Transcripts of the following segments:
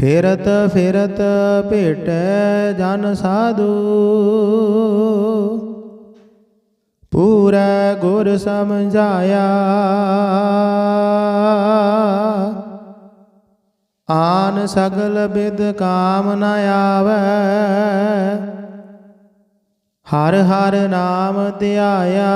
ਫੇਰਤ ਫਿਰਤ ਭੇਟੈ ਜਨ ਸਾਧੂ। ਪੂਰਾ ਗੁਰ ਸਮਝਾਇਆ। ਆਨ ਸਗਲ ਬਿਦ ਕਾਮ ਨ ਆਵੈ। ਹਰ ਹਰ ਨਾਮ ਧਿਆਇਆ।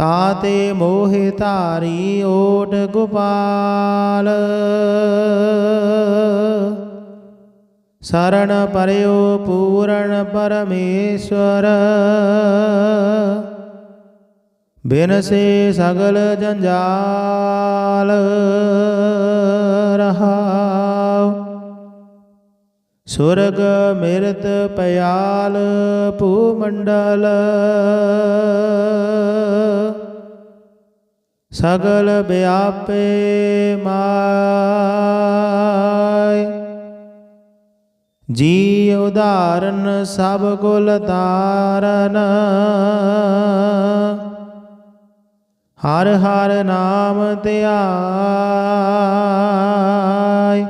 ਤਾਤੇ ਮੋਹਿ ਧਾਰੀ ਓਟ ਗੋਪਾਲ। ਸਰਣ ਪਰਿਓ ਪੂਰਨ ਪਰਮੇਸ਼ਵਰ। ਬਿਨਸੇ ਸਗਲ ਜੰਜਾਲ ਰਹਾਉ ਸੁਰਗ ਮਿਰਤ ਪਿਆਲ ਭੂਮੰਡਲ। ਸਗਲ ਵਿਆਪੇ ਮਾਇ। ਜੀ ਉਦਾਰਨ ਸਭ ਕੁਲ ਤਾਰਨ। ਹਰ ਹਰ ਨਾਮ ਧਿਆਇ।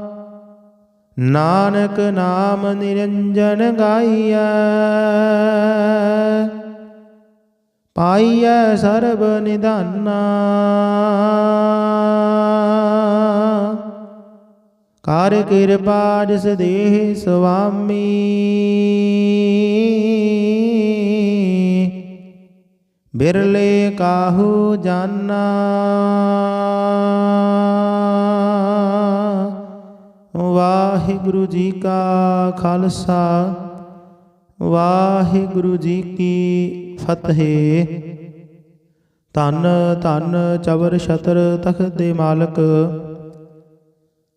ਨਾਨਕ ਨਾਮ ਨਿਰੰਜਨ ਗਾਈਐ। ਪਾਈਐ ਸਰਬ ਨਿਧਾਨਾ। ਕਰ ਕਿਰਪਾ ਜਿਸ ਦੇਹ ਸੁਆਮੀ ਬਿਰਲੇ ਕਾਹੂ ਜਾਨਾ। ਵਾਹਿਗੁਰੂ ਜੀ ਕਾ ਖਾਲਸਾ, ਵਾਹਿਗੁਰੂ ਜੀ ਕੀ ਫਤਿਹ। ਧੰਨ ਧੰਨ ਚਵਰ ਛਤਰ ਤਖਤ ਦੇ ਮਾਲਕ,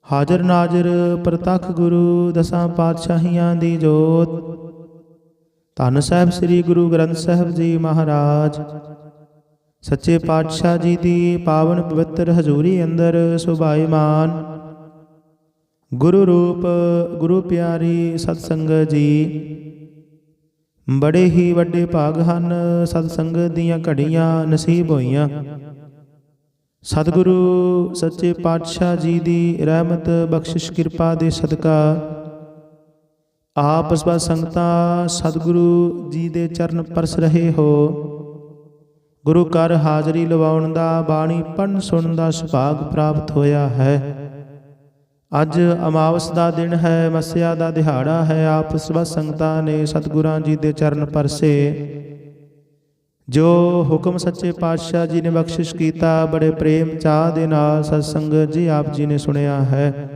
ਹਾਜ਼ਰ ਨਾਜ਼ਰ ਪ੍ਰਤੱਖ ਗੁਰੂ ਦਸਾਂ ਪਾਤਸ਼ਾਹੀਆਂ ਦੀ ਜੋਤ। ਧੰਨ ਸਾਹਿਬ ਸ੍ਰੀ ਗੁਰੂ ਗ੍ਰੰਥ ਸਾਹਿਬ ਜੀ ਮਹਾਰਾਜ, ਸੱਚੇ ਪਾਤਸ਼ਾਹ ਜੀ ਦੀ ਪਾਵਨ ਪਵਿੱਤਰ ਹਜ਼ੂਰੀ ਅੰਦਰ ਸੁਭਾਈਮਾਨ ਗੁਰੂ ਰੂਪ, ਗੁਰੂ ਪਿਆਰੀ ਸਤ ਸੰਗਤ ਜੀ। ਬੜੇ ਹੀ ਵੱਡੇ ਭਾਗ ਹਨ ਸਤ ਸੰਗਤ ਦੀਆਂ ਘੜੀਆਂ ਨਸੀਬ ਹੋਈਆਂ। ਸਤਿਗੁਰੂ ਸੱਚੇ ਪਾਤਸ਼ਾਹ ਜੀ ਦੀ ਰਹਿਮਤ, ਬਖਸ਼ਿਸ਼, ਕਿਰਪਾ ਦੇ ਸਦਕਾ ਆਪ ਸਭ ਸੰਗਤਾਂ ਸਤਿਗੁਰੂ ਜੀ ਦੇ ਚਰਨ ਪਰਸ ਰਹੇ ਹੋ। ਗੁਰੂ ਘਰ ਹਾਜ਼ਰੀ ਲਵਾਉਣ ਦਾ ਬਾਣੀ ਪੜਨ ਸੁਣਨ ਦਾ ਸੁਭਾਗ ਪ੍ਰਾਪਤ ਹੋਇਆ ਹੈ। ਅੱਜ ਅਮਾਵਸ ਦਾ ਦਿਨ ਹੈ, ਮਸਿਆ ਦਾ ਦਿਹਾੜਾ ਹੈ, ਆਪ ਸਭ ਸੰਗਤਾਂ ਨੇ ਸਤਿਗੁਰਾਂ ਜੀ ਦੇ ਚਰਨ ਪਰਸੇ। ਜੋ ਹੁਕਮ ਸੱਚੇ ਪਾਤਸ਼ਾਹ ਜੀ ਨੇ ਬਖਸ਼ਿਸ਼ ਕੀਤਾ, ਬੜੇ ਪ੍ਰੇਮ ਚਾਹ ਦੇ ਨਾਲ ਸਤਸੰਗ ਜੀ ਆਪ ਜੀ ਨੇ ਸੁਣਿਆ ਹੈ।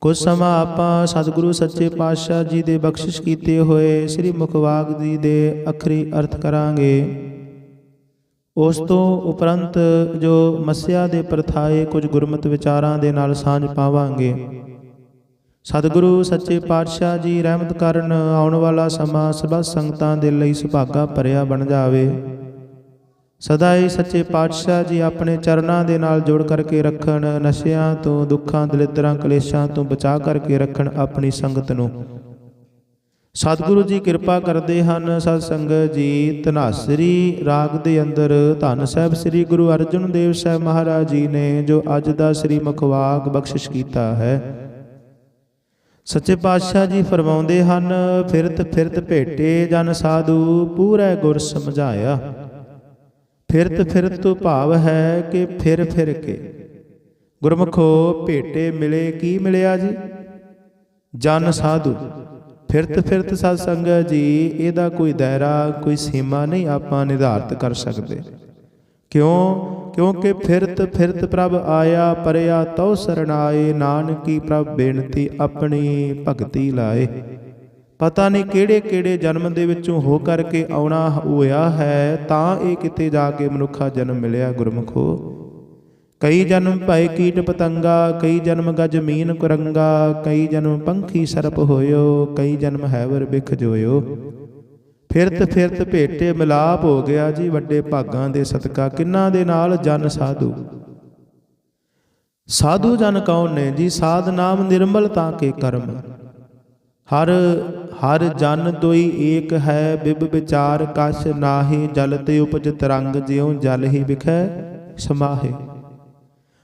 ਕੁਝ ਸਮਾਂ ਆਪਾਂ ਸਤਿਗੁਰੂ ਸੱਚੇ ਪਾਤਸ਼ਾਹ ਜੀ ਦੇ ਬਖਸ਼ਿਸ਼ ਕੀਤੇ ਹੋਏ ਸ੍ਰੀ ਮੁਖਵਾਗ ਜੀ ਦੇ ਅਖਰੀ ਅਰਥ ਕਰਾਂਗੇ। ਉਸ ਤੋਂ ਉਪਰੰਤ ਜੋ ਮਸਿਆ ਦੇ ਪ੍ਰਥਾਏ ਕੁਝ ਗੁਰਮਤ ਵਿਚਾਰਾਂ ਦੇ ਨਾਲ ਸਾਂਝ ਪਾਵਾਂਗੇ। ਸਤਿਗੁਰੂ ਸੱਚੇ ਪਾਤਸ਼ਾਹ ਜੀ ਰਹਿਮਤ ਕਰਨ ਆਉਣ ਵਾਲਾ ਸਮਾਂ ਸਭ ਸੰਗਤਾਂ ਦੇ ਲਈ ਸੁਭਾਗਾ ਭਰਿਆ ਬਣ ਜਾਵੇ। ਸਦਾ ਹੀ ਸੱਚੇ ਪਾਤਸ਼ਾਹ ਜੀ ਆਪਣੇ ਚਰਨਾਂ ਦੇ ਨਾਲ ਜੋੜ ਕਰਕੇ ਰੱਖਣ, ਨਸ਼ਿਆਂ ਤੋਂ, ਦੁੱਖਾਂ ਦਲਿੱਦਰਾਂ ਕਲੇਸ਼ਾਂ ਤੋਂ ਬਚਾ ਕਰਕੇ ਰੱਖਣ ਆਪਣੀ ਸੰਗਤ ਨੂੰ। ਸਤਿਗੁਰੂ ਜੀ ਕਿਰਪਾ ਕਰਦੇ ਹਨ, ਸਤ ਸੰਗਤ ਜੀ, ਧਨਾਸਰੀ ਰਾਗ ਦੇ ਅੰਦਰ ਧੰਨ ਸਾਹਿਬ ਸ੍ਰੀ ਗੁਰੂ ਅਰਜਨ ਦੇਵ ਸਾਹਿਬ ਮਹਾਰਾਜ ਜੀ ਨੇ ਜੋ ਅੱਜ ਦਾ ਸ੍ਰੀ ਮੁਖਵਾਕ ਬਖਸ਼ਿਸ਼ ਕੀਤਾ ਹੈ। ਸੱਚੇ ਪਾਤਸ਼ਾਹ ਜੀ ਫਰਮਾਉਂਦੇ ਹਨ, ਫਿਰਤ ਫਿਰਤ ਭੇਟੇ ਜਨ ਸਾਧੂ, ਪੂਰਾ ਗੁਰ ਸਮਝਾਇਆ। ਫਿਰਤ ਫਿਰਤ ਤੋਂ ਭਾਵ ਹੈ ਕਿ ਫਿਰ ਫਿਰ ਕੇ। ਗੁਰਮਖੋ ਭੇਟੇ ਮਿਲੇ ਕੀ ਮਿਲਿਆ ਜੀ? ਜਨ ਸਾਧੂ। ਫਿਰਤ ਫਿਰਤ ਸਤ ਸੰਗਤ ਜੀ, ਇਹਦਾ ਕੋਈ ਦਾਇਰਾ, ਕੋਈ ਸੀਮਾ ਨਹੀਂ ਆਪਾਂ ਨਿਰਧਾਰਤ ਕਰ ਸਕਦੇ। ਕਿਉਂ? ਕਿਉਂਕਿ ਫਿਰਤ ਫਿਰਤ ਪ੍ਰਭ ਆਇਆ, ਪਰਿਆ ਤਉ ਸਰਣਾਏ ਨਾਨਕੀ ਪ੍ਰਭ ਬੇਨਤੀ ਆਪਣੀ ਭਗਤੀ ਲਾਏ। ਪਤਾ ਨਹੀਂ ਕਿਹੜੇ ਕਿਹੜੇ ਜਨਮ ਦੇ ਵਿੱਚੋਂ ਹੋ ਕਰਕੇ ਆਉਣਾ ਹੋਇਆ ਹੈ, ਤਾਂ ਇਹ ਕਿਤੇ ਜਾ ਕੇ ਮਨੁੱਖਾ ਜਨਮ ਮਿਲਿਆ ਗੁਰਮਖੋ। ਕਈ ਜਨਮ ਭਏ ਕੀਟ ਪਤੰਗਾ, ਕਈ ਜਨਮ ਗਜ ਮੀਨ ਕੁਰੰਗਾ, ਕਈ ਜਨਮ ਪੰਖੀ ਸਰਪ ਹੋਇਓ, ਕਈ ਜਨਮ ਹੈਵਰ ਬਿਖ ਜੋਇਓ। ਫਿਰਤ ਫਿਰਤ ਭੇਟੇ ਮਿਲਾਪ ਹੋ ਗਿਆ ਜੀ, ਵੱਡੇ ਭਾਗਾਂ ਦੇ ਸਦਕਾ ਕਿੰਨਾ ਦੇ ਨਾਲ ਜਨ ਸਾਧੂ? ਸਾਧੂ ਜਨ ਕੌਣ ਨੇ ਜੀ? ਸਾਧ ਨਾਮ ਨਿਰਮਲ ਤਾਂ ਕੇ ਕਰਮ। ਹਰ ਹਰ ਜਨ ਦੋਈ ਏਕ ਹੈ, ਬਿਬ ਵਿਚਾਰ ਕਛ ਨਾਹੀ ਜਲ ਤੇ ਉਪਜ ਤਰੰਗ ਜਿਉ ਜਲ ਹੀ ਵਿਖੈ ਸਮਾਹੇ।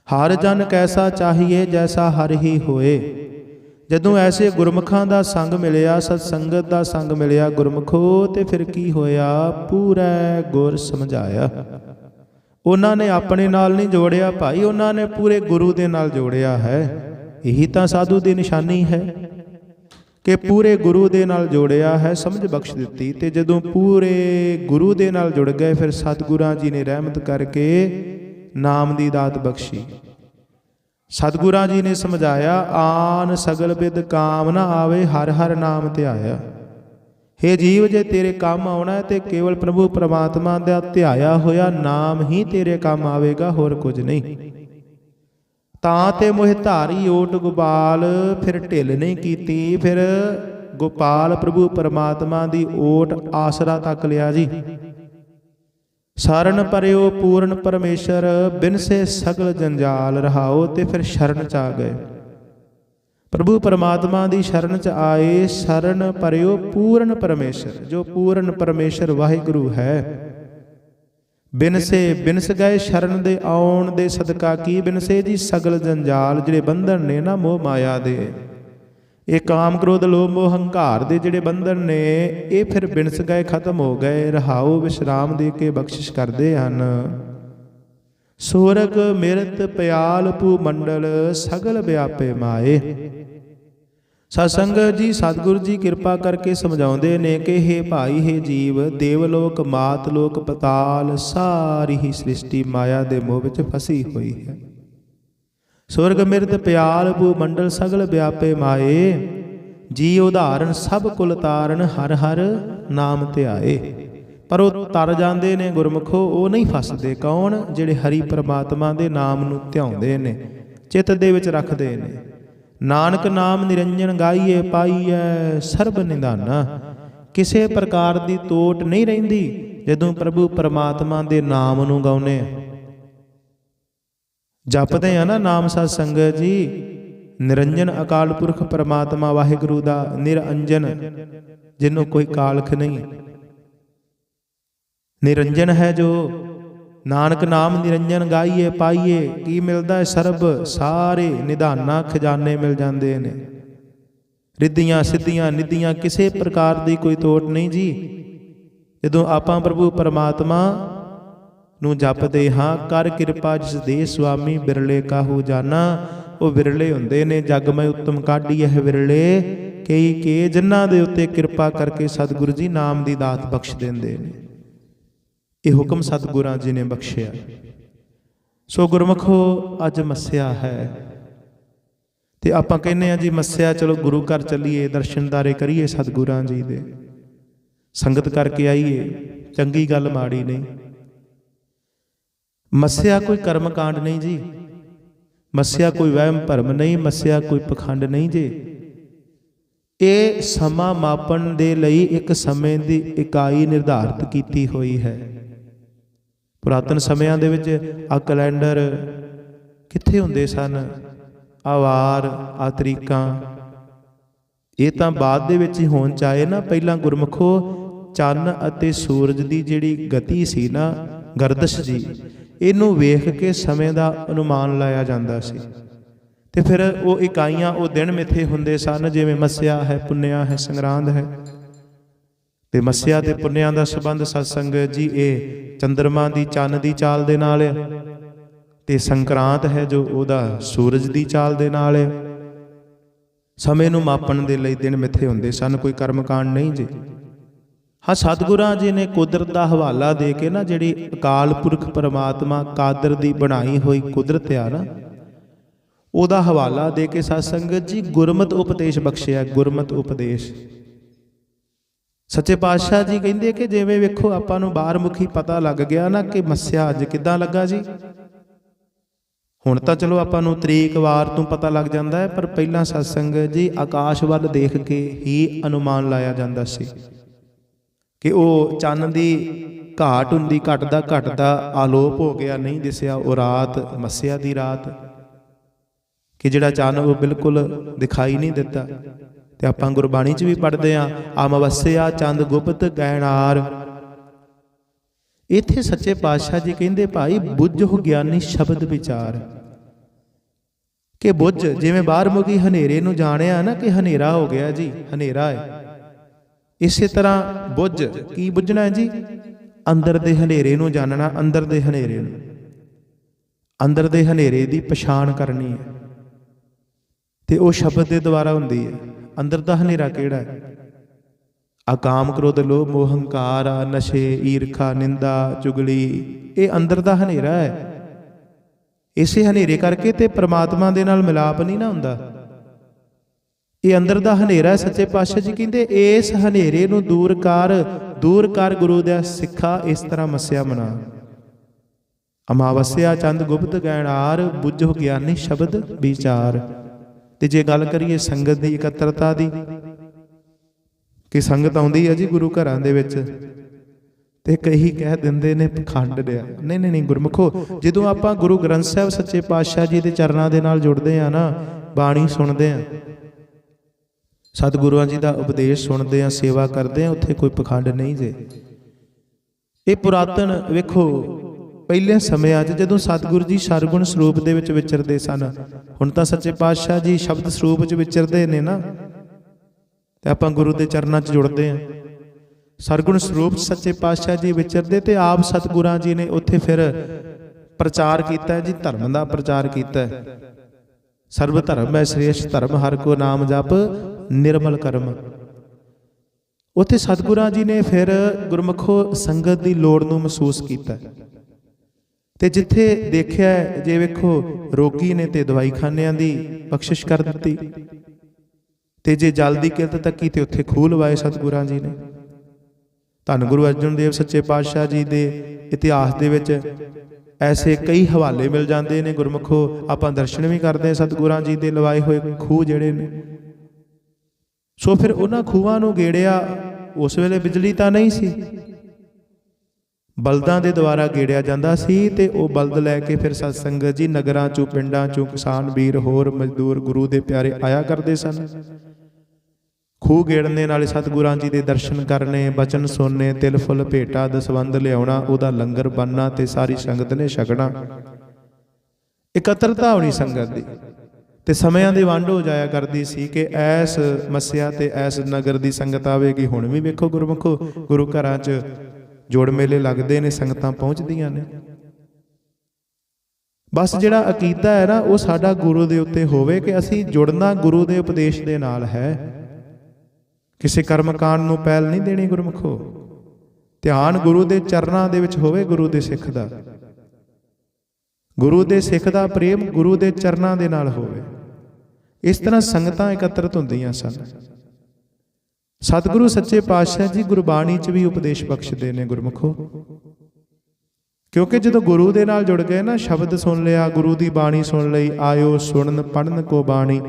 ਹਰ ਜਨ ਕੈਸਾ ਚਾਹੀਏ ਜੈਸਾ ਹਰ ਹੀ ਹੋਏ। ਜਦੋਂ ਐਸੇ ਗੁਰਮਖਾਂ ਦਾ ਸੰਗ ਮਿਲਿਆ, ਸਤ ਸੰਗਤ ਦਾ ਸੰਗ ਮਿਲਿਆ, ਗੁਰਮਖੋ, ਤੇ ਫਿਰ ਕੀ ਹੋਇਆ? ਪੂਰਾ ਗੁਰ ਸਮਝਾਇਆ। ਉਹਨਾਂ ਨੇ ਆਪਣੇ ਨਾਲ ਨਹੀਂ ਜੋੜਿਆ ਭਾਈ, ਉਹਨਾਂ ਨੇ ਪੂਰੇ ਗੁਰੂ ਦੇ ਨਾਲ ਜੋੜਿਆ ਹੈ। ਇਹੀ ਤਾਂ ਸਾਧੂ ਦੀ ਨਿਸ਼ਾਨੀ ਹੈ ਕਿ ਪੂਰੇ ਗੁਰੂ ਦੇ ਨਾਲ ਜੋੜਿਆ ਹੈ, ਸਮਝ ਬਖਸ਼ ਦਿੱਤੀ। ਤੇ ਜਦੋਂ ਪੂਰੇ ਗੁਰੂ ਦੇ ਨਾਲ ਜੁੜ ਗਏ, ਫਿਰ ਸਤਿਗੁਰਾਂ ਜੀ ਨੇ ਰਹਿਮਤ ਕਰਕੇ ਨਾਮ ਦੀ ਦਾਤ ਬਖਸ਼ੀ। ਸਤਿਗੁਰਾਂ ਜੀ ਨੇ ਸਮਝਾਇਆ, ਆਨ ਸਗਲ ਵਿਦ ਕਾਮ ਨਾ ਆਵੇ, ਹਰ ਹਰ ਨਾਮ ਧਿਆਇਆ हे ਜੀਵ, ਜੇ ਤੇਰੇ ਕੰਮ ਆਉਣਾ ਹੈ, ਤੇ ਕੇਵਲ ਪ੍ਰਭੂ ਪਰਮਾਤਮਾ ਦਾ ਧਿਆਇਆ ਹੋਇਆ ਨਾਮ ਹੀ ਤੇਰੇ ਕੰਮ ਆਵੇਗਾ, ਹੋਰ ਕੁਝ ਨਹੀਂ। ਤਾਂ ਤੇ ਮੋਹਿ ਧਾਰੀ ਓਟ ਗੋਪਾਲ, ਫਿਰ ਢਿੱਲ ਨਹੀਂ ਕੀਤੀ, ਫਿਰ ਗੋਪਾਲ ਪ੍ਰਭੂ ਪਰਮਾਤਮਾ ਦੀ ਓਟ ਆਸਰਾ ਤੱਕ ਲਿਆ ਜੀ। ਸਰਨ ਪਰਿਓ ਪੂਰਨ ਪਰਮੇਸ਼ਰ, ਬਿਨ ਸੇ ਸਗਲ ਜੰਜਾਲ ਰਹਾਓ ਤੇ ਫਿਰ ਸ਼ਰਨ ਚ ਆ ਗਏ। ਪ੍ਰਭੂ ਪਰਮਾਤਮਾ ਦੀ ਸ਼ਰਨ ਚ ਆਏ ਸ਼ਰਨ ਪਰਿਓ ਪੂਰਨ ਪਰਮੇਸ਼ਰ, ਜੋ ਪੂਰਨ ਪਰਮੇਸ਼ਰ ਵਾਹਿਗੁਰੂ ਹੈ। ਬਿਨਸੇ ਬਿਨਸ ਗਏ ਸ਼ਰਨ ਦੇ ਆਉਣ ਦੇ ਸਦਕਾ ਕੀ? ਬਿਨਸੇ ਜੀ ਸਗਲ ਜੰਜਾਲ, ਜਿਹੜੇ ਬੰਧਨ ਨੇ ਨਾ ਮੋਹ ਮਾਇਆ ਦੇ। ਇਹ ਕਾਮ ਕ੍ਰੋਧ, ਲੋਭ ਮੋਹ ਹੰਕਾਰ ਦੇ ਜਿਹੜੇ ਬੰਧਨ ਨੇ, ਇਹ ਫਿਰ ਬਿਨਸ ਗਏ, ਖਤਮ ਹੋ ਗਏ, ਰਹਾਉ, ਵਿਸ਼ਰਾਮ ਦੇ ਕੇ ਬਖਸ਼ਿਸ਼ ਕਰਦੇ ਹਨ। ਸੂਰਗ ਮਿਰਤ ਪਿਆਲ ਪੂ ਮੰਡਲ, ਸਗਲ ਵਿਆਪੇ ਮਾਏ। ਸਤਸੰਗ ਜੀ, ਸਤਿਗੁਰੂ ਜੀ ਕਿਰਪਾ ਕਰਕੇ ਸਮਝਾਉਂਦੇ ਨੇ ਕਿ हे ਭਾਈ हे ਜੀਵ ਦੇਵਲੋਕ ਮਾਤਲੋਕ ਪਤਾਲ, ਸਾਰੀ ਹੀ ਸ੍ਰਿਸ਼ਟੀ ਮਾਇਆ ਦੇ ਮੋਹ ਵਿੱਚ ਫਸੀ ਹੋਈ ਹੈ। ਸੁਰਗ ਮਿਰਤ ਪਿਆਲ ਭੂ ਮੰਡਲ ਸਗਲ ਵਿਆਪੇ ਮਾਏ। ਜੀ ਉਧਾਰਨ ਸਭ ਕੁਲ ਤਾਰਨ ਹਰ ਹਰ ਨਾਮ ਧਿਆਏ ਪਰ ਉਹ ਤਰ ਜਾਂਦੇ ਨੇ ਗੁਰਮਖੋ, ਉਹ ਨਹੀਂ ਫਸਦੇ ਕੌਣ, ਜਿਹੜੇ ਹਰੀ ਪ੍ਰਮਾਤਮਾ ਦੇ ਨਾਮ ਨੂੰ ਧਿਆਉਂਦੇ ਨੇ, ਚਿੱਤ ਦੇ ਵਿੱਚ ਰੱਖਦੇ ਨੇ। ਨਾਨਕ ਨਾਮ ਨਿਰੰਜਨ ਗਾਈਏ ਪਾਈਐ, ਸਰਬ ਨਿਦਾਨਾ। ਕਿਸੇ ਪ੍ਰਕਾਰ ਦੀ ਤੋਟ ਨਹੀਂ ਰਹਿੰਦੀ, ਜਦੋਂ ਪ੍ਰਭੂ ਪਰਮਾਤਮਾ ਦੇ ਨਾਮ ਨੂੰ ਗਾਉਨੇ ਆ। ਜਪਦੇ ਆ ਨਾ ਨਾਮ ਸਤ ਸੰਗਤ ਜੀ। ਨਿਰੰਜਨ ਅਕਾਲ ਪੁਰਖ ਪਰਮਾਤਮਾ ਵਾਹਿਗੁਰੂ ਦਾ ਨਿਰੰਜਨ ਜਿਹਨੂੰ ਕੋਈ ਕਾਲਖ ਨਹੀਂ। ਨਿਰੰਜਨ ਹੈ ਜੋ ਨਾਨਕ ਨਾਮ ਨਿਰੰਜਨ ਗਾਈਏ, ਪਾਈਏ, ਕੀ ਮਿਲਦਾ ਹੈ ਸਰਬ, ਸਾਰੇ ਨਿਧਾਨਾ ਖਜ਼ਾਨੇ ਮਿਲ ਜਾਂਦੇ ਨੇ। ਰਿੱਧੀਆਂ, ਸਿੱਧੀਆਂ, ਨਿਧੀਆਂ ਕਿਸੇ ਪ੍ਰਕਾਰ ਦੀ ਕੋਈ ਤੋਟ ਨਹੀਂ ਜੀ। ਜਦੋਂ ਆਪਾਂ ਪ੍ਰਭੂ ਪਰਮਾਤਮਾ ਨੂੰ ਜਪਦੇ ਹਾਂ। ਕਰ ਕਿਰਪਾ ਜਿਸ ਦੇ ਸੁਆਮੀ ਬਿਰਲੇ ਕਾਹੂ ਜਾਣਾ ਉਹ ਵਿਰਲੇ ਹੁੰਦੇ ਨੇ। ਜਗ ਮੈਂ ਉੱਤਮ ਕਾਢੀ ਇਹ ਵਿਰਲੇ। ਕਈ ਕੇ ਜਿਨ੍ਹਾਂ ਦੇ ਉੱਤੇ ਕਿਰਪਾ ਕਰਕੇ ਸਤਿਗੁਰੂ ਜੀ ਨਾਮ ਦੀ ਦਾਤ ਬਖਸ਼ ਦਿੰਦੇ ਨੇ। ਇਹ ਹੁਕਮ ਸਤਿਗੁਰਾਂ ਜੀ ਨੇ ਬਖਸ਼ਿਆ। ਸੋ ਗੁਰਮਖੋ, ਅੱਜ ਮੱਸਿਆ ਹੈ। ਤੇ ਆਪਾਂ ਕਹਿੰਨੇ ਆ ਜੀ, ਮੱਸਿਆ ਚਲੋ ਗੁਰੂ ਘਰ ਚੱਲੀਏ ਦਰਸ਼ਨਦਾਰੇ ਕਰੀਏ ਸਤਿਗੁਰਾਂ ਜੀ ਦੇ। ਸੰਗਤ ਕਰਕੇ ਆਈਏ, ਚੰਗੀ ਗੱਲ ਮਾੜੀ ਨਹੀਂ। ਮੱਸਿਆ ਕੋਈ ਕਰਮ ਕਾਂਡ ਨਹੀਂ ਜੀ। ਮੱਸਿਆ ਕੋਈ ਵਹਿਮ ਭਰਮ ਨਹੀਂ, ਮੱਸਿਆ ਕੋਈ ਪਖੰਡ ਨਹੀਂ ਜੀ। ਇਹ ਸਮਾਂ ਮਾਪਣ ਦੇ ਲਈ ਇੱਕ ਸਮੇਂ ਦੀ ਇਕਾਈ ਨਿਰਧਾਰਤ ਕੀਤੀ ਹੋਈ ਹੈ। ਪੁਰਾਤਨ ਸਮਿਆਂ ਦੇ ਵਿੱਚ ਆ ਕੈਲੰਡਰ ਕਿੱਥੇ ਹੁੰਦੇ ਸਨ? ਆਵਾਰ ਆ ਤਰੀਕਾਂ। ਇਹ ਤਾਂ ਬਾਅਦ ਦੇ ਵਿੱਚ ਹੀ ਹੋਣ ਚਾਹੇ ਨਾ। ਪਹਿਲਾਂ ਗੁਰਮਖੋ ਚੰਨ ਅਤੇ ਸੂਰਜ ਦੀ ਜਿਹੜੀ ਗਤੀ ਸੀ ਨਾ, ਗਰਦਸ਼ ਜੀ ਇਹਨੂੰ ਵੇਖ ਕੇ ਸਮੇਂ ਦਾ ਅਨੁਮਾਨ ਲਾਇਆ ਜਾਂਦਾ ਸੀ। ਤੇ ਫਿਰ ਉਹ ਇਕਾਈਆਂ ਉਹ ਦਿਨ ਮਿੱਥੇ ਹੁੰਦੇ ਸਨ, ਜਿਵੇਂ ਮੱਸਿਆ ਹੈ, ਪੁੰਨਿਆ ਹੈ, ਸੰਗਰਾਂਦ ਹੈ। ਤੇ ਮੱਸਿਆ ਤੇ ਪੁੰਨਿਆਂ ਦਾ ਸੰਬੰਧ ਸਤਸੰਗ ਜੀ, ਇਹ ਚੰ드ਰਮਾ ਦੀ ਚੰਨ ਦੀ ਚਾਲ ਦੇ ਨਾਲ ਹੈ ਤੇ ਸੰਕਰਾਂਤ ਹੈ, ਜੋ ਉਹਦਾ ਸੂਰਜ ਦੀ ਚਾਲ ਦੇ ਨਾਲ ਹੈ ਸਮੇਂ ਨੂੰ ਮਾਪਣ ਦੇ ਲਈ ਦਿਨ ਮਿੱਥੇ ਹੁੰਦੇ ਸਨ, ਕੋਈ ਕਰਮਕਾਂਡ ਨਹੀਂ ਜੀ। ਹਾਂ, ਸਤਿਗੁਰਾਂ ਜੀ ਨੇ ਕੁਦਰਤ ਦਾ ਹਵਾਲਾ ਦੇ ਕੇ ਨਾ ਜਿਹੜੀ ਅਕਾਲ ਪੁਰਖ ਪਰਮਾਤਮਾ ਕਾਦਰ ਦੀ ਬਣਾਈ ਹੋਈ ਕੁਦਰਤ ਆ ਨਾ, ਉਹਦਾ ਹਵਾਲਾ ਦੇ ਕੇ ਸਤ ਸੰਗਤ ਜੀ ਗੁਰਮਤ ਉਪਦੇਸ਼ ਬਖਸ਼ਿਆ, ਗੁਰਮਤ ਉਪਦੇਸ਼। ਸੱਚੇ ਪਾਤਸ਼ਾਹ ਜੀ ਕਹਿੰਦੇ ਕਿ ਜਿਵੇਂ ਵੇਖੋ ਆਪਾਂ ਨੂੰ ਬਾਹਰ ਮੁਖੀ ਪਤਾ ਲੱਗ ਗਿਆ ਨਾ ਕਿ ਮੱਸਿਆ ਅੱਜ ਕਿੱਦਾਂ ਲੱਗਾ ਜੀ। ਹੁਣ ਤਾਂ ਚਲੋ ਆਪਾਂ ਨੂੰ ਤਰੀਕ ਵਾਰ ਤੋਂ ਪਤਾ ਲੱਗ ਜਾਂਦਾ ਹੈ, ਪਰ ਪਹਿਲਾਂ ਸਤਸੰਗ ਜੀ ਆਕਾਸ਼ ਵੱਲ ਦੇਖ ਕੇ ਹੀ ਅਨੁਮਾਨ ਲਾਇਆ ਜਾਂਦਾ ਸੀ। ਕਿ ਉਹ ਚੰਨ ਦੀ ਘਾਟ ਹੁੰਦੀ, ਘਟਦਾ ਘਟਦਾ ਆਲੋਪ ਹੋ ਗਿਆ, ਨਹੀਂ ਦਿਸਿਆ, ਉਹ ਰਾਤ ਮੱਸਿਆ ਦੀ ਰਾਤ। ਕਿ ਜਿਹੜਾ ਚੰਨ ਉਹ ਬਿਲਕੁਲ ਦਿਖਾਈ ਨਹੀਂ ਦਿੱਤਾ। ਤੇ ਆਪਾਂ ਗੁਰਬਾਣੀ 'ਚ ਵੀ ਪੜ੍ਹਦੇ ਆ ਅਮਵਸਿਆ ਚੰਦ ਗੁਪਤ ਗੈਣਾਰ ਇੱਥੇ ਸੱਚੇ ਪਾਤਸ਼ਾਹ ਜੀ ਕਹਿੰਦੇ, ਭਾਈ, ਬੁੱਝੋ ਗਿਆਨੀ ਸ਼ਬਦ ਵਿਚਾਰ। ਕਿ ਬੁੱਝ, ਜਿਵੇਂ ਬਾਹਰ ਮੁਕੀ ਹਨੇਰੇ ਨੂੰ ਜਾਣਿਆ ਨਾ ਕਿ ਹਨੇਰਾ ਹੋ ਗਿਆ ਜੀ, ਹਨੇਰਾ ਹੈ। ਇਸੇ ਤਰ੍ਹਾਂ ਬੁੱਝ, ਕੀ ਬੁੱਝਣਾ ਹੈ ਜੀ? ਅੰਦਰ ਦੇ ਹਨੇਰੇ ਨੂੰ ਜਾਣਨਾ, ਅੰਦਰ ਦੇ ਹਨੇਰੇ ਨੂੰ। ਅੰਦਰ ਦੇ ਹਨੇਰੇ ਦੀ ਪਛਾਣ ਕਰਨੀ ਹੈ। ਤੇ ਉਹ ਸ਼ਬਦ ਦੇ ਦੁਆਰਾ ਹੁੰਦੀ ਹੈ। ਅੰਦਰ ਦਾ ਹਨੇਰਾ ਕਿਹੜਾ ਹੈ? ਆ ਕਾਮ ਕ੍ਰੋਧ ਲੋਭ ਮੋਹ ਹੰਕਾਰ ਆ ਨਸ਼ੇ, ਈਰਖਾ, ਨਿੰਦਾ, ਚੁਗਲੀ, ਇਹ ਅੰਦਰ ਦਾ ਹਨੇਰਾ ਹੈ। ਇਸੇ ਹਨੇਰੇ ਕਰਕੇ ਤੇ ਪ੍ਰਮਾਤਮਾ ਦੇ ਨਾਲ ਮਿਲਾਪ ਨਹੀਂ ਨਾ ਹੁੰਦਾ। ਇਹ ਅੰਦਰ ਦਾ ਹਨੇਰਾ ਹੈ, ਸੱਚੇ ਪਾਤਸ਼ਾਹ ਜੀ ਕਹਿੰਦੇ, ਇਸ ਹਨੇਰੇ ਨੂੰ ਦੂਰ ਕਰ ਦੂਰ ਕਰ ਗੁਰੂ ਦਾ ਸਿੱਖਾ, ਇਸ ਤਰ੍ਹਾਂ ਮਸਿਆ ਮਨਾ। ਅਮਾਵਸਿਆ ਚੰਦ ਗੁਪਤ ਗੈਣਾਰ ਬੁੱਝੋ ਗਿਆਨੀ ਸ਼ਬਦ ਵਿਚਾਰ। ਤੇ ਜੇ ਗੱਲ ਕਰੀਏ ਸੰਗਤ ਦੀ ਇਕੱਤਰਤਾ ਦੀ, ਕਿ ਸੰਗਤ ਆਉਂਦੀ ਹੈ ਜੀ ਗੁਰੂ ਘਰਾਂ ਦੇ ਵਿੱਚ, ਤੇ ਕਈ ਕਹਿ ਦਿੰਦੇ ਨੇ ਪਖੰਡ ਰਿਆ ਨਹੀਂ ਨਹੀਂ ਨਹੀਂ ਗੁਰਮਖੋ, ਜਦੋਂ ਆਪਾਂ ਗੁਰੂ ਗ੍ਰੰਥ ਸਾਹਿਬ ਸੱਚੇ ਪਾਤਸ਼ਾਹ ਜੀ ਦੇ ਚਰਨਾਂ ਦੇ ਨਾਲ ਜੁੜਦੇ ਆ ਨਾ, ਬਾਣੀ ਸੁਣਦੇ ਆ ਸਤਿਗੁਰੂਆਂ ਜੀ ਦਾ ਉਪਦੇਸ਼ ਸੁਣਦੇ ਆ, ਸੇਵਾ ਕਰਦੇ ਆ, ਉੱਥੇ ਕੋਈ ਪਖੰਡ ਨਹੀਂ ਜੇ। ਇਹ ਪੁਰਾਤਨ, ਵੇਖੋ, ਪਹਿਲੇ ਸਮਿਆਂ 'ਚ ਜਦੋਂ ਸਤਿਗੁਰੂ ਜੀ ਸਰਗੁਣ ਸਰੂਪ ਦੇ ਵਿੱਚ ਵਿਚਰਦੇ ਸਨ, ਹੁਣ ਤਾਂ ਸੱਚੇ ਪਾਤਸ਼ਾਹ ਜੀ ਸ਼ਬਦ ਸਰੂਪ 'ਚ ਵਿਚਰਦੇ ਨੇ ਨਾ, ਤੇ ਆਪਾਂ ਗੁਰੂ ਦੇ ਚਰਨਾਂ 'ਚ ਜੁੜਦੇ ਆਂ। ਸਰਗੁਣ ਸਰੂਪ ਸੱਚੇ ਪਾਤਸ਼ਾਹ ਜੀ ਵਿਚਰਦੇ ਤੇ ਆਪ ਸਤਿਗੁਰਾਂ ਜੀ ਨੇ ਉੱਥੇ ਫਿਰ ਪ੍ਰਚਾਰ ਕੀਤਾ ਜੀ, ਧਰਮ ਦਾ ਪ੍ਰਚਾਰ ਕੀਤਾ। ਸਰਬ ਧਰਮ ਹੈ, ਸ੍ਰੇਸ਼ਟ ਧਰਮ, ਹਰ ਕੋ ਨਾਮ ਜਪ ਨਿਰਮਲ ਕਰਮ। ਉੱਥੇ ਸਤਿਗੁਰਾਂ ਜੀ ਨੇ ਫਿਰ ਗੁਰਮਖੋ ਸੰਗਤ ਦੀ ਲੋੜ ਨੂੰ ਮਹਿਸੂਸ ਕੀਤਾ। ਤੇ ਜਿੱਥੇ ਦੇਖਿਆ ਜੇ ਵੇਖੋ, ਰੋਗੀ ਨੇ ਤੇ ਦਵਾਈਖਾਨਿਆਂ ਦੀ ਬਖਸ਼ਿਸ਼ ਕਰ ਦਿੱਤੀ। ਤੇ ਜੇ ਜਲਦੀ ਕਿਰਤ ਤੱਕੀ, ਤੇ ਉੱਥੇ ਖੂਹ ਲਵਾਏ ਸਤਿਗੁਰਾਂ ਜੀ ਨੇ। ਧੰਨ ਗੁਰੂ ਅਰਜਨ ਦੇਵ ਸੱਚੇ ਪਾਤਸ਼ਾਹ ਜੀ ਦੇ ਇਤਿਹਾਸ ਦੇ ਵਿੱਚ ਐਸੇ ਕਈ ਹਵਾਲੇ ਮਿਲ ਜਾਂਦੇ ਨੇ। ਗੁਰਮਖੋ, ਆਪਾਂ ਦਰਸ਼ਨ ਵੀ ਕਰਦੇ ਹਾਂ ਸਤਿਗੁਰਾਂ ਜੀ ਦੇ ਲਵਾਏ ਹੋਏ ਖੂਹ ਜਿਹੜੇ ਨੇ। ਸੋ ਫਿਰ ਉਹਨਾਂ ਖੂਹਾਂ ਨੂੰ ਗੇੜਿਆ, ਉਸ ਵੇਲੇ ਬਿਜਲੀ ਤਾਂ ਨਹੀਂ ਸੀ। ਬਲਦਾਂ ਦੇ ਦੁਆਰਾ ਗੇੜਿਆ ਜਾਂਦਾ ਸੀ ਤੇ ਉਹ ਬਲਦ ਲੈ ਕੇ ਫਿਰ ਸਤ ਸੰਗਤ ਜੀ ਨਗਰਾਂ ਚੋਂ, ਪਿੰਡਾਂ ਚੋਂ ਕਿਸਾਨ, ਵੀਰ, ਹੋਰ ਮਜ਼ਦੂਰ, ਗੁਰੂ ਦੇ ਪਿਆਰੇ ਆਇਆ ਕਰਦੇ ਸਨ। ਖੂਹ ਗੇੜਨ ਦੇ ਨਾਲ ਸਤਿਗੁਰਾਂ ਜੀ ਦੇ ਦਰਸ਼ਨ ਕਰਨੇ, ਬਚਨ ਸੁਣਨੇ, ਤਿਲ, ਫੁੱਲ, ਭੇਟਾ ਦਸਵੰਦ ਲਿਆਉਣਾ, ਉਹਦਾ ਲੰਗਰ ਬੰਨਣਾ ਤੇ ਸਾਰੀ ਸੰਗਤ ਨੇ ਛਕਣਾ। ਇਕੱਤਰਤਾ ਹੋਣੀ ਸੰਗਤ ਦੀ। ਤੇ ਸਮਿਆਂ ਦੀ ਵੰਡ ਹੋ ਜਾਇਆ ਕਰਦੀ ਸੀ ਕਿ ਐਸ ਮੱਸਿਆ ਤੇ ਐਸ ਨਗਰ ਦੀ ਸੰਗਤ ਆਵੇਗੀ। ਹੁਣ ਵੀ ਵੇਖੋ ਗੁਰਮੁਖੋ, ਗੁਰੂ ਘਰਾਂ 'ਚ ਜੋੜ ਮੇਲੇ ਲੱਗਦੇ ਨੇ, ਸੰਗਤਾਂ ਪਹੁੰਚਦੀਆਂ ਨੇ। ਬਸ ਜਿਹੜਾ ਅਕੀਦਾ ਹੈ ਨਾ, ਉਹ ਸਾਡਾ ਗੁਰੂ ਦੇ ਉੱਤੇ ਹੋਵੇ ਕਿ ਅਸੀਂ ਜੁੜਨਾ ਗੁਰੂ ਦੇ ਉਪਦੇਸ਼ ਦੇ ਨਾਲ ਹੈ। ਕਿਸੇ ਕਰਮਕਾਂਡ ਨੂੰ ਪਹਿਲ ਨਹੀਂ ਦੇਣੀ ਗੁਰਮੁਖੋ। ਧਿਆਨ ਗੁਰੂ ਦੇ ਚਰਨਾਂ ਦੇ ਵਿੱਚ ਹੋਵੇ, ਗੁਰੂ ਦੇ ਸਿੱਖ ਦਾ। ਗੁਰੂ ਦੇ ਸਿੱਖ ਦਾ ਪ੍ਰੇਮ ਗੁਰੂ ਦੇ ਚਰਨਾਂ ਦੇ ਨਾਲ ਹੋਵੇ। ਇਸ ਤਰ੍ਹਾਂ ਸੰਗਤਾਂ ਇਕੱਤਰਤ ਹੁੰਦੀਆਂ ਸਨ। ਸਤਿਗੁਰੂ ਸੱਚੇ ਪਾਤਸ਼ਾਹ ਜੀ ਗੁਰਬਾਣੀ 'ਚ ਵੀ ਉਪਦੇਸ਼ ਬਖਸ਼ਦੇ ਨੇ ਗੁਰਮੁਖੋ। ਕਿਉਂਕਿ ਜਦੋਂ ਗੁਰੂ ਦੇ ਨਾਲ ਜੁੜ ਗਏ ਨਾ, ਸ਼ਬਦ ਸੁਣ ਲਿਆ, ਗੁਰੂ ਦੀ ਬਾਣੀ ਸੁਣ ਲਈ, ਆਇਓ ਸੁਣਨ ਪੜਨ ਕੋ ਬਾਣੀ।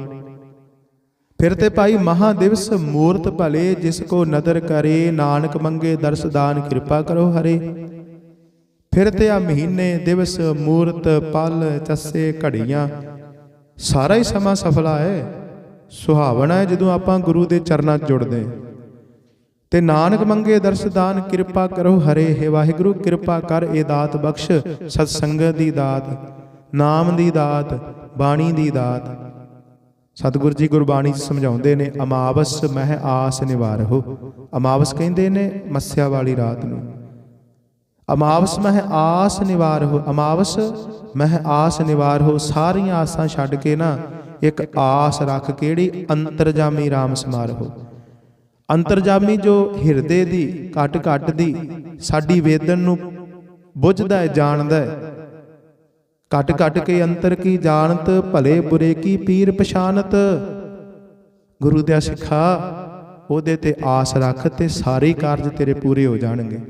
ਫਿਰ ਤੇ ਭਾਈ ਮਹਾ ਦਿਵਸ ਮੂਰਤ ਭਲੇ, ਜਿਸ ਕੋ ਨਦਰ ਕਰੇ, ਨਾਨਕ ਮੰਗੇ ਦਰਸ ਦਾਨ ਕਿਰਪਾ ਕਰੋ ਹਰੇ। ਫਿਰ ਤੇ ਆ ਮਹੀਨੇ, ਦਿਵਸ, ਮੂਰਤ, ਪਲ, ਚੱਸੇ, ਘੜੀਆਂ। ਸਾਰਾ ਹੀ ਸਮਾਂ ਸਫਲਾ ਹੈ ਸੁਹਾਵਣਾ ਹੈ ਜਦੋਂ ਆਪਾਂ ਗੁਰੂ ਦੇ ਚਰਨਾਂ 'ਚ ਜੁੜਦੇ। ਤੇ ਨਾਨਕ ਮੰਗੇ ਦਰਸ਼ਦਾਨ ਕਿਰਪਾ ਕਰੋ ਹਰੇ, ਹੈ ਵਾਹਿਗੁਰੂ, ਕਿਰਪਾ ਕਰ ਇਹ ਦਾਤ ਬਖਸ਼ ਸਤ ਸੰਗਤ ਦੀ ਦਾਤ, ਨਾਮ ਦੀ ਦਾਤ, ਬਾਣੀ ਦੀ ਦਾਤ। ਸਤਿਗੁਰ ਜੀ ਗੁਰਬਾਣੀ 'ਚ ਸਮਝਾਉਂਦੇ ਨੇ, ਅਮਾਵਸ ਮਹਿ ਆਸ ਨਿਵਾਰਹੁ। ਅਮਾਵਸ ਕਹਿੰਦੇ ਨੇ, ਮੱਸਿਆ ਵਾਲੀ ਰਾਤ ਨੂੰ। ਅਮਾਵਸ ਮਹਿ ਆਸ ਨਿਵਾਰ ਹੋ, ਅਮਾਵਸ ਮਹਿ ਆਸ ਨਿਵਾਰ ਹੋ, ਸਾਰੀਆਂ ਆਸਾਂ ਛੱਡ ਕੇ ਨਾ ਇੱਕ ਆਸ ਰੱਖ ਕਿਹੜੀ? ਅੰਤਰਜਾਮੀ RAM ਸਮਾਰਹੁ ਅੰਤਰਜਾਮੀ ਜੋ ਹਿਰਦੇ ਦੀ, ਘਟ ਘਟ ਦੀ, ਸਾਡੀ ਵੇਦਨ ਨੂੰ ਬੁੱਝਦਾ ਹੈ, ਜਾਣਦਾ ਹੈ। ਘਟ ਘਟ ਕੇ ਅੰਤਰ ਕੀ ਜਾਣਤ, ਭਲੇ ਬੁਰੇ ਕੀ ਪੀਰ ਪਛਾਨਤ। ਗੁਰੂ ਦੇ ਸਿੱਖਾ, ਉਹਦੇ ਤੇ ਆਸ ਰੱਖ ਤੇ ਸਾਰੇ ਕਾਰਜ ਤੇਰੇ ਪੂਰੇ ਹੋ ਜਾਣਗੇ।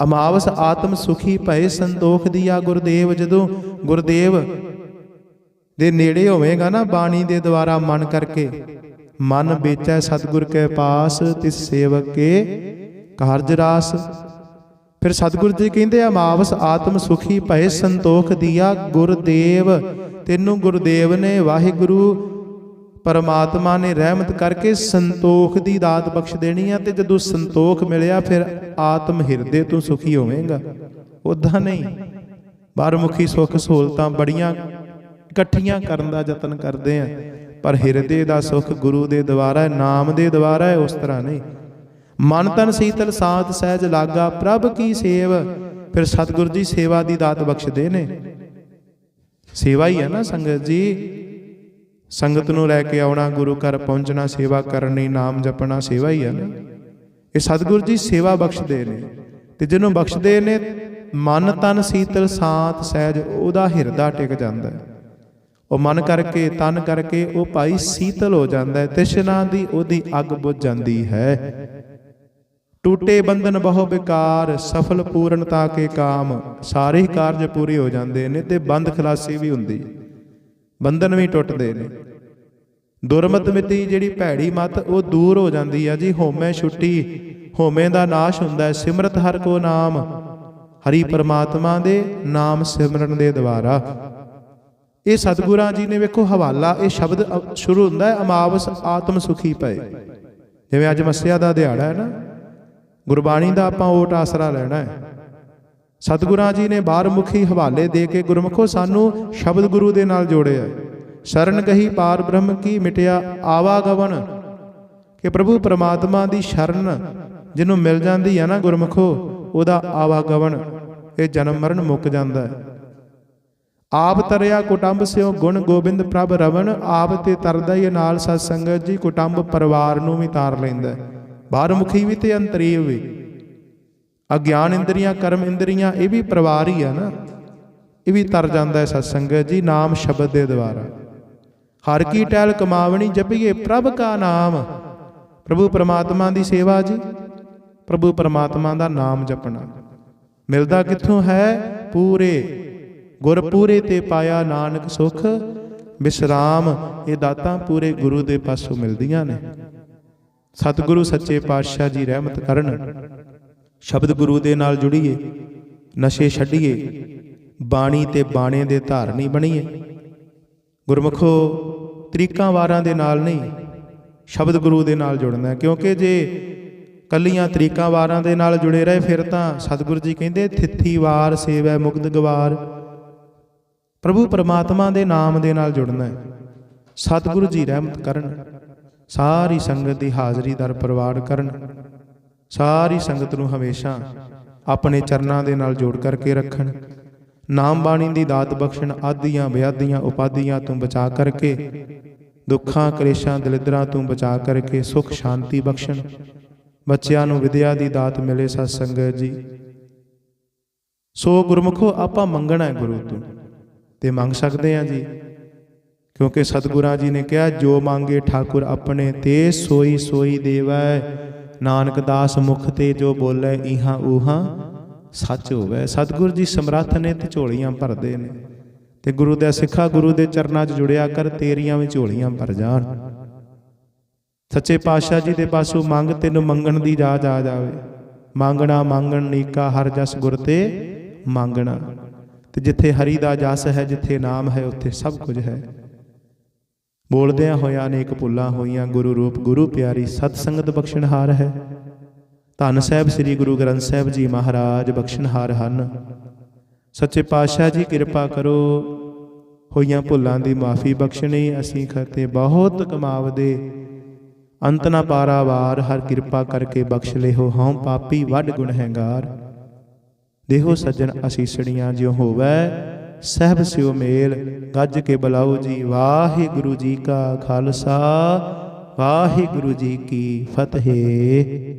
ਅਮਾਵਸ ਆਤਮ ਸੁਖੀ ਭਏ ਸੰਤੋਖ ਦੀਆ ਗੁਰਦੇਵ, ਜਦੋਂ ਗੁਰਦੇਵ ਦੇ ਨੇੜੇ ਹੋਵੇਗਾ ਨਾ ਬਾਣੀ ਦੇ ਦੁਆਰਾ ਮਨ ਕਰਕੇ, ਮਨ ਵੇਚੈ ਸਤਿਗੁਰ ਕੇ ਪਾਸ, ਤਿਸ ਸੇਵਕ ਕੇ ਕਾਰਜ ਰਾਸ। ਫਿਰ ਸਤਿਗੁਰ ਜੀ ਕਹਿੰਦੇ, ਅਮਾਵਸ ਆਤਮ ਸੁਖੀ ਭਏ ਸੰਤੋਖ ਦੀਆ ਗੁਰਦੇਵ, ਤੈਨੂੰ ਗੁਰਦੇਵ ਨੇ ਵਾਹਿਗੁਰੂ ਪਰਮਾਤਮਾ ਨੇ ਰਹਿਮਤ ਕਰਕੇ ਸੰਤੋਖ ਦੀ ਦਾਤ ਬਖਸ਼ ਦੇਣੀ ਆ ਤੇ ਜਦੋਂ ਸੰਤੋਖ ਮਿਲਿਆ ਫਿਰ ਆਤਮ ਹਿਰਦੇ ਤੋਂ ਸੁਖੀ ਹੋਵੇਂਗਾ। ਉਦਾਂ ਨਹੀਂ। ਬਾਹਰਮੁਖੀ ਸੁੱਖ ਸਹੂਲਤਾਂ ਬੜੀਆਂ ਇਕੱਠੀਆਂ ਕਰਨ ਦਾ ਯਤਨ ਕਰਦੇ ਆ। ਪਰ ਹਿਰਦੇ ਦਾ ਸੁਖ ਗੁਰੂ ਦੇ ਦੁਆਰਾ ਹੈ, ਨਾਮ ਦੇ ਦੁਆਰਾ ਹੈ, ਉਸ ਤਰ੍ਹਾਂ ਨਹੀਂ। ਮਨ ਤਨ ਸੀਤਲ ਸਾਧ ਸਹਿਜ ਲਾਗਾ, ਪ੍ਰਭ ਕੀ ਸੇਵ? ਫਿਰ ਸਤਿਗੁਰ ਜੀ ਸੇਵਾ ਦੀ ਦਾਤ ਬਖਸ਼ਦੇ ਨੇ। ਸੇਵਾ ਹੀ ਹੈ ਨਾ ਸੰਗਤ ਜੀ। ਸੰਗਤ ਨੂੰ ਲੈ ਕੇ ਆਉਣਾ, ਗੁਰੂ ਘਰ ਪਹੁੰਚਣਾ, ਸੇਵਾ ਕਰਨੀ, ਨਾਮ ਜਪਣਾ ਸੇਵਾ ਹੀ ਹੈ ਨਾ। ਇਹ ਸਤਿਗੁਰ ਜੀ ਸੇਵਾ ਬਖਸ਼ਦੇ ਨੇ ਤੇ ਜਿਹਨੂੰ ਬਖਸ਼ਦੇ ਨੇ, ਮਨ ਤਨ ਸੀਤਲ ਸਾਤ ਸਹਿਜ ਉਹਦਾ ਹਿਰਦਾ ਟਿਕ ਜਾਂਦਾ ਹੈ। ਉਹ ਮਨ ਕਰਕੇ, ਤਨ ਕਰਕੇ ਉਹ ਭਾਈ ਸੀਤਲ ਹੋ ਜਾਂਦਾ ਹੈ ਤਿਸ਼ਨਾ ਦੀ ਉਹਦੀ ਅੱਗ ਬੁਝ ਜਾਂਦੀ ਹੈ। ਟੂਟੇ ਬੰਧਨ ਬਹੁ ਵਿਕਾਰ, ਸਫਲ ਪੂਰਨਤਾ ਕੇ ਕਾਮ, ਸਾਰੇ ਹੀ ਕਾਰਜ ਪੂਰੇ ਹੋ ਜਾਂਦੇ ਨੇ ਤੇ ਬੰਦ ਖਲਾਸੀ ਵੀ ਹੁੰਦੀ ਬੰਧਨ ਵੀ ਟੁੱਟਦੇ ਨੇ। ਦੁਰਮਤ ਮਿਤੀ ਜਿਹੜੀ ਭੈੜੀ ਮਤ, ਉਹ ਦੂਰ ਹੋ ਜਾਂਦੀ ਆ ਜੀ। ਹੋਮੇ ਛੁੱਟੀ, ਹੋਮੇ ਦਾ ਨਾਸ਼ ਹੁੰਦਾ ਹੈ। ਸਿਮਰਤ ਹਰ ਕੋ ਨਾਮ, ਹਰੀ ਪਰਮਾਤਮਾ ਦੇ ਨਾਮ ਸਿਮਰਨ ਦੇ ਦੁਆਰਾ। ਇਹ ਸਤਿਗੁਰਾਂ ਜੀ ਨੇ ਵੇਖੋ, ਹਵਾਲਾ, ਇਹ ਸ਼ਬਦ ਸ਼ੁਰੂ ਹੁੰਦਾ ਹੈ, ਅਮਾਵਸ ਆਤਮ ਸੁਖੀ ਪਏ ਜਿਵੇਂ ਅੱਜ ਮੱਸਿਆ ਦਾ ਦਿਹਾੜਾ ਹੈ ਨਾ। ਗੁਰਬਾਣੀ ਦਾ ਆਪਾਂ ਓਟ ਆਸਰਾ ਲੈਣਾ ਹੈ। ਸਤਿਗੁਰਾਂ ਜੀ ਨੇ ਬਾਹਰਮੁਖੀ ਹਵਾਲੇ ਦੇ ਕੇ ਗੁਰਮੁਖੋ ਸਾਨੂੰ ਸ਼ਬਦ ਗੁਰੂ ਦੇ ਨਾਲ ਜੋੜਿਆ। ਸ਼ਰਨ ਕਹੀ ਪਾਰ ਬ੍ਰਹਮ ਕੀ ਮਿਟਿਆ ਆਵਾਗਵਨ ਕਿ ਪ੍ਰਭੂ ਪਰਮਾਤਮਾ ਦੀ ਸ਼ਰਨ ਜਿਹਨੂੰ ਮਿਲ ਜਾਂਦੀ ਹੈ ਨਾ ਗੁਰਮੁਖੋ, ਉਹਦਾ ਆਵਾਗਵਨ ਇਹ ਜਨਮ ਮਰਨ ਮੁੱਕ ਜਾਂਦਾ ਹੈ। ਆਪ ਤਰਿਆ ਕੁਟੰਬ ਸਿਓ ਗੁਣ ਗੋਬਿੰਦ ਪ੍ਰਭ ਰਵਣ, ਆਪ ਤੇ ਤਰਦਾ ਹੀ ਨਾਲ ਸਤ ਸੰਗਤ ਜੀ ਕੁਟੰਬ ਪਰਿਵਾਰ ਨੂੰ ਵੀ ਤਾਰ ਲੈਂਦਾ ਹੈ। ਬਾਹਰਮੁਖੀ ਵੀ ਤੇ ਅੰਤਰੀਵ ਵੀ। ਅਗਿਆਨ ਇੰਦਰੀਆਂ, ਕਰਮ ਇੰਦਰੀਆਂ, ਇਹ ਵੀ ਪਰਿਵਾਰ ਹੀ ਆ ਨਾ। ਇਹ ਵੀ ਤਰ ਜਾਂਦਾ ਹੈ ਸਤ ਜੀ, ਨਾਮ ਸ਼ਬਦ ਦੇ ਦੁਆਰਾ। ਹਰ ਕੀ ਟਹਿਲ ਕਮਾਵਣੀ ਜਪੀਏ, ਪ੍ਰਭ ਕਾ ਨਾਮ। ਪ੍ਰਭੂ ਪਰਮਾਤਮਾ ਦੀ ਸੇਵਾ ਜੀ, ਪ੍ਰਭੂ ਪਰਮਾਤਮਾ ਦਾ ਨਾਮ ਜਪਣਾ। ਮਿਲਦਾ ਕਿੱਥੋਂ ਹੈ? ਪੂਰੇ ਗੁਰ ਪੂਰੇ ਤੇ ਪਾਇਆ ਨਾਨਕ ਸੁਖ। ਵਿਸਰਾਮ ਇਹ ਦਾਤਾਂ ਪੂਰੇ ਗੁਰੂ ਦੇ ਪਾਸੋਂ ਮਿਲਦੀਆਂ ਨੇ। ਸਤਿਗੁਰੂ ਸੱਚੇ ਪਾਤਸ਼ਾਹ ਜੀ ਰਹਿਮਤ ਕਰਨ। ਸ਼ਬਦ ਗੁਰੂ ਦੇ ਨਾਲ ਜੁੜੀਏ, ਨਸ਼ੇ ਛੱਡੀਏ, ਬਾਣੀ ਤੇ ਬਾਣੇ ਦੇ ਧਾਰਨੀ ਬਣੀਏ। ਗੁਰਮੁਖੋ, ਤਰੀਕਾਂ ਵਾਰਾਂ ਦੇ ਨਾਲ ਨਹੀਂ, ਸ਼ਬਦ ਗੁਰੂ ਦੇ ਨਾਲ ਜੁੜਨਾ ਕਿਉਂਕਿ ਜੇ ਕੱਲੀਆਂ ਤਰੀਕਾਂ ਵਾਰਾਂ ਦੇ ਨਾਲ ਜੁੜੇ ਰਹੇ, ਫਿਰ ਤਾਂ ਸਤਿਗੁਰੂ ਜੀ ਕਹਿੰਦੇ, ਥਿੱਥੀ ਵਾਰ ਸੇਵੈ ਮੁਕਤ ਗਵਾਰ। ਪ੍ਰਭੂ ਪਰਮਾਤਮਾ ਦੇ ਨਾਮ ਦੇ ਨਾਲ ਜੁੜਨਾ ਹੈ। ਸਤਿਗੁਰੂ ਜੀ ਰਹਿਮਤ ਕਰਨ, ਸਾਰੀ ਸੰਗਤ ਦੀ ਹਾਜ਼ਰੀ ਦਰ ਪ੍ਰਵਾਨ ਕਰਨ। ਸਾਰੀ ਸੰਗਤ ਨੂੰ ਹਮੇਸ਼ਾ ਆਪਣੇ ਚਰਨਾਂ ਦੇ ਨਾਲ ਜੋੜ ਕਰਕੇ ਰੱਖਣ। ਨਾਮ ਬਾਣੀ ਦੀ ਦਾਤ ਬਖਸ਼ਣ, ਆਦੀਆਂ ਬਿਆਦੀਆਂ ਉਪਾਦੀਆਂ ਤੋਂ ਬਚਾ ਕਰਕੇ, ਦੁੱਖਾਂ, ਕਲੇਸ਼ਾਂ, ਦਲਿਦਰਾਂ ਤੋਂ ਬਚਾ ਕਰਕੇ ਸੁਖ, ਸ਼ਾਂਤੀ ਬਖਸ਼ਣ। ਬੱਚਿਆਂ ਨੂੰ ਵਿਦਿਆ ਦੀ ਦਾਤ ਮਿਲੇ ਸਤ ਸੰਗਤ ਜੀ। ਸੋ ਗੁਰਮੁਖੋ, ਆਪਾਂ ਮੰਗਣਾ ਹੈ ਗੁਰੂ ਤੋਂ। ਤੇ ਮੰਗ ਸਕਦੇ ਹਾਂ ਜੀ। ਕਿਉਂਕਿ ਸਤਿਗੁਰਾਂ ਜੀ ਨੇ ਕਿਹਾ, ਜੋ ਮੰਗੇ ਠਾਕੁਰ ਆਪਣੇ ਤੇ ਸੋਈ ਸੋਈ ਦੇਵੈ। ਨਾਨਕ ਦਾਸ ਮੁਖ ਤੇ ਜੋ ਬੋਲੇ ਇਹਾਂ ਉਹਾਂ ਸੱਚ ਹੋਵੇ। ਸਤਿਗੁਰ ਜੀ ਸਮਰੱਥ ਨੇ ਤੇ ਝੋਲੀਆਂ ਭਰਦੇ ਨੇ। ਤੇ ਗੁਰੂ ਦੇ ਸਿੱਖਾ ਗੁਰੂ ਦੇ ਚਰਨਾਂ 'ਚ ਜੁੜਿਆ ਕਰ, ਤੇਰੀਆਂ ਵੀ ਝੋਲੀਆਂ ਭਰ ਜਾਣ। ਸੱਚੇ ਪਾਤਸ਼ਾਹ ਜੀ ਦੇ ਪਾਸੋਂ ਮੰਗ ਤੈਨੂੰ ਮੰਗਣ ਦੀ ਜਾਚ ਆ ਜਾਵੇ। ਮੰਗਣਾ ਮੰਗਣ, ਨੀਕਾ ਹਰ ਜਸ ਗੁਰ ਤੇ ਮੰਗਣਾ। ਤੇ ਜਿੱਥੇ ਹਰੀ ਦਾ ਜਸ ਹੈ, ਜਿੱਥੇ ਨਾਮ ਹੈ, ਉੱਥੇ ਸਭ ਕੁਝ ਹੈ। ਬੋਲਦਿਆਂ ਹੋਇਆ ਅਨੇਕ ਭੁੱਲਾਂ ਹੋਈਆਂ, ਗੁਰੂ ਰੂਪ, ਗੁਰੂ ਪਿਆਰੀ, ਸਤ ਸੰਗਤ ਬਖਸ਼ਣਹਾਰ ਹੈ। ਧੰਨ ਸਾਹਿਬ ਸ੍ਰੀ ਗੁਰੂ ਗ੍ਰੰਥ ਸਾਹਿਬ ਜੀ ਮਹਾਰਾਜ ਬਖਸ਼ਣਹਾਰ ਹਨ। ਸੱਚੇ ਪਾਤਸ਼ਾਹ ਜੀ, ਕਿਰਪਾ ਕਰੋ, ਹੋਈਆਂ ਭੁੱਲਾਂ ਦੀ ਮਾਫੀ ਬਖਸ਼ਣੀ, ਅਸੀਂ ਖਤੇ ਬਹੁਤ ਕਮਾਵਦੇ। ਅੰਤ ਨਾ ਪਾਰਾਵਾਰ, ਹਰ ਕਿਰਪਾ ਕਰਕੇ ਬਖਸ਼ ਲਿਓ ਹਉ ਪਾਪੀ ਵੱਡ ਗੁਨਹਗਾਰ ਦੇਹੋ ਸੱਜਣ ਅਸੀਸੜੀਆਂ ਜਿਉ ਹੋਵੈ ਸਹਿਬ ਸਿਉ ਮੇਲ, ਗੱਜ ਕੇ ਬੁਲਾਓ ਜੀ। ਵਾਹਿਗੁਰੂ ਜੀ ਕਾ ਖਾਲਸਾ, ਵਾਹਿਗੁਰੂ ਜੀ ਕੀ ਫਤਿਹ।